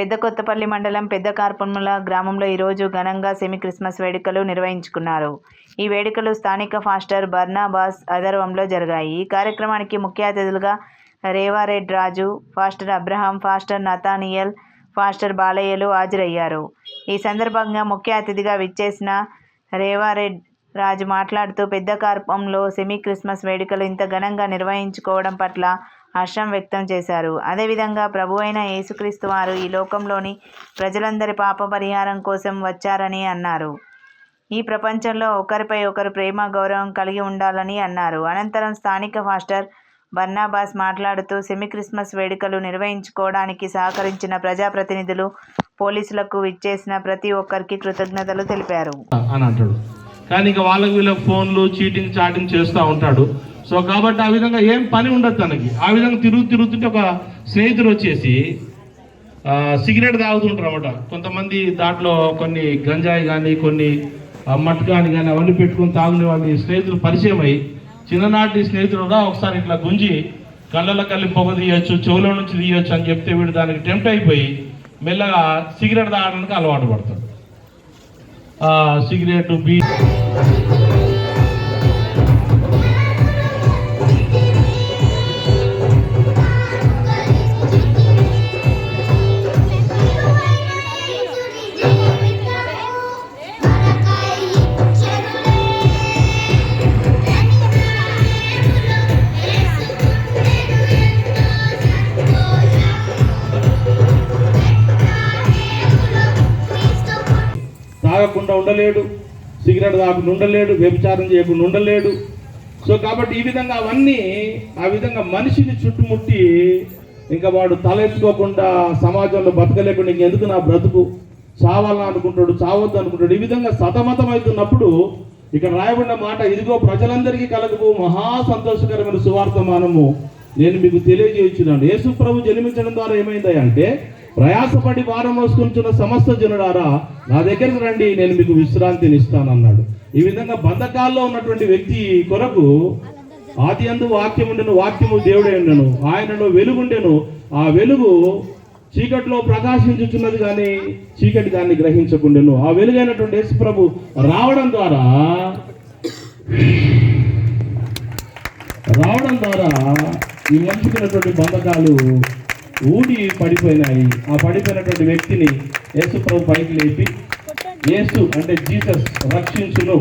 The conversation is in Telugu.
పెద్ద కొత్తపల్లి మండలం పెద్ద కార్పొన్ముల గ్రామంలో ఈరోజు ఘనంగా సెమీ క్రిస్మస్ వేడుకలు నిర్వహించుకున్నారు. ఈ వేడుకలు స్థానిక ఫాస్టర్ బర్నాబాస్ ఆధ్వర్యంలో జరిగాయి. ఈ కార్యక్రమానికి ముఖ్య అతిథులుగా రేవారెడ్ Raju pastor Abraham pastor Nathaniel pastor బాలయ్యలు హాజరయ్యారు. ఈ సందర్భంగా ముఖ్య అతిథిగా విచ్చేసిన రేవారెడ్ రాజు మాట్లాడుతూ పెద్ద కార్పంలో సెమీ క్రిస్మస్ వేడుకలు ఇంత ఘనంగా నిర్వహించుకోవడం పట్ల హర్షం వ్యక్తం చేశారు. అదేవిధంగా ప్రభు అయిన యేసుక్రీస్తు వారు ఈ లోకంలోని ప్రజలందరి పాప పరిహారం కోసం వచ్చారని అన్నారు. ఈ ప్రపంచంలో ఒకరిపై ఒకరు ప్రేమ గౌరవం కలిగి ఉండాలని అన్నారు. అనంతరం స్థానిక ఫాస్టర్ బర్నాబాస్ మాట్లాడుతూ సెమీ క్రిస్మస్ వేడుకలు నిర్వహించుకోవడానికి సహకరించిన ప్రజాప్రతినిధులు పోలీసులకు విచ్చేసిన ప్రతి ఒక్కరికి కృతజ్ఞతలు తెలిపారు. అని అంటాడు. కానీ ఇంకా వాళ్ళకి వీళ్ళకి ఫోన్లు చీటింగ్ చాటింగ్ చేస్తూ ఉంటాడు. సో కాబట్టి ఆ విధంగా ఏం పని ఉండదు తనకి. ఆ విధంగా తిరుగు తిరుగుతుంటే ఒక స్నేహితుడు వచ్చేసి సిగరెట్ తాగుతుంటారు అనమాట కొంతమంది దాంట్లో కొన్ని గంజాయి కానీ కొన్ని మట్కాని కానీ అవన్నీ పెట్టుకొని తాగునే వాళ్ళని స్నేహితులు పరిచయం అయ్యి చిన్ననాటి స్నేహితుడు కూడా ఒకసారి ఇట్లా గుంజి కళ్ళలో కళ్ళి పొగ తీయొచ్చు చెవులో నుంచి తీయొచ్చు అని చెప్తే వీడు దానికి టెంప్ట్ అయిపోయి మెల్లగా సిగరెట్ తాగడానికి అలవాటు పడతాడు. ఆ, సిగరెట్ బీ తాగకుండా ఉండలేడు సిగరెట్ తాగకుండా ఉండలేడు వ్యభిచారం చేయకుండా ఉండలేడు. సో కాబట్టి ఈ విధంగా అవన్నీ ఆ విధంగా మనిషిని చుట్టుముట్టి ఇంకా వాడు తలెత్తుకోకుండా సమాజంలో బతకలేకుండా ఇంకెందుకు నా బ్రతుకు? చావాలని అనుకుంటాడు చావద్దు అనుకుంటాడు. ఈ విధంగా సతమతమవుతున్నప్పుడు ఇక్కడ రాయబడిన మాట ఇదిగో ప్రజలందరికీ కలగబో మహా సంతోషకరమైన సువార్తమానము నేను మీకు తెలియజేయించున్నాను యేసు ప్రభు జన్మించడం ద్వారా ఏమైంది అంటే ప్రయాసపడి భారం మోసుకుంటున్న సమస్త జనుడారా నా దగ్గరికి రండి నేను మీకు విశ్రాంతిని ఇస్తానన్నాడు ఈ విధంగా బంధకాల్లో ఉన్నటువంటి వ్యక్తి కొరకు ఆది అందు వాక్యం ఉండెను వాక్యము దేవుడే ఉండెను ఆయనలో వెలుగుండెను. ఆ వెలుగు చీకటిలో ప్రకాశించుచున్నది కానీ చీకటి దాన్ని గ్రహించకుండెను. ఆ వెలుగైనటువంటి యేసు ప్రభు రావడం ద్వారా రావడం ద్వారా ఈ మనిషికి ఉన్నటువంటి బంధకాలు ఊడి పడిపోయినాయి ఆ పడిపోయినటువంటి వ్యక్తిని యేసు ప్రభు పైకి లేపి యేసు అంటే జీసస్ రక్షించును.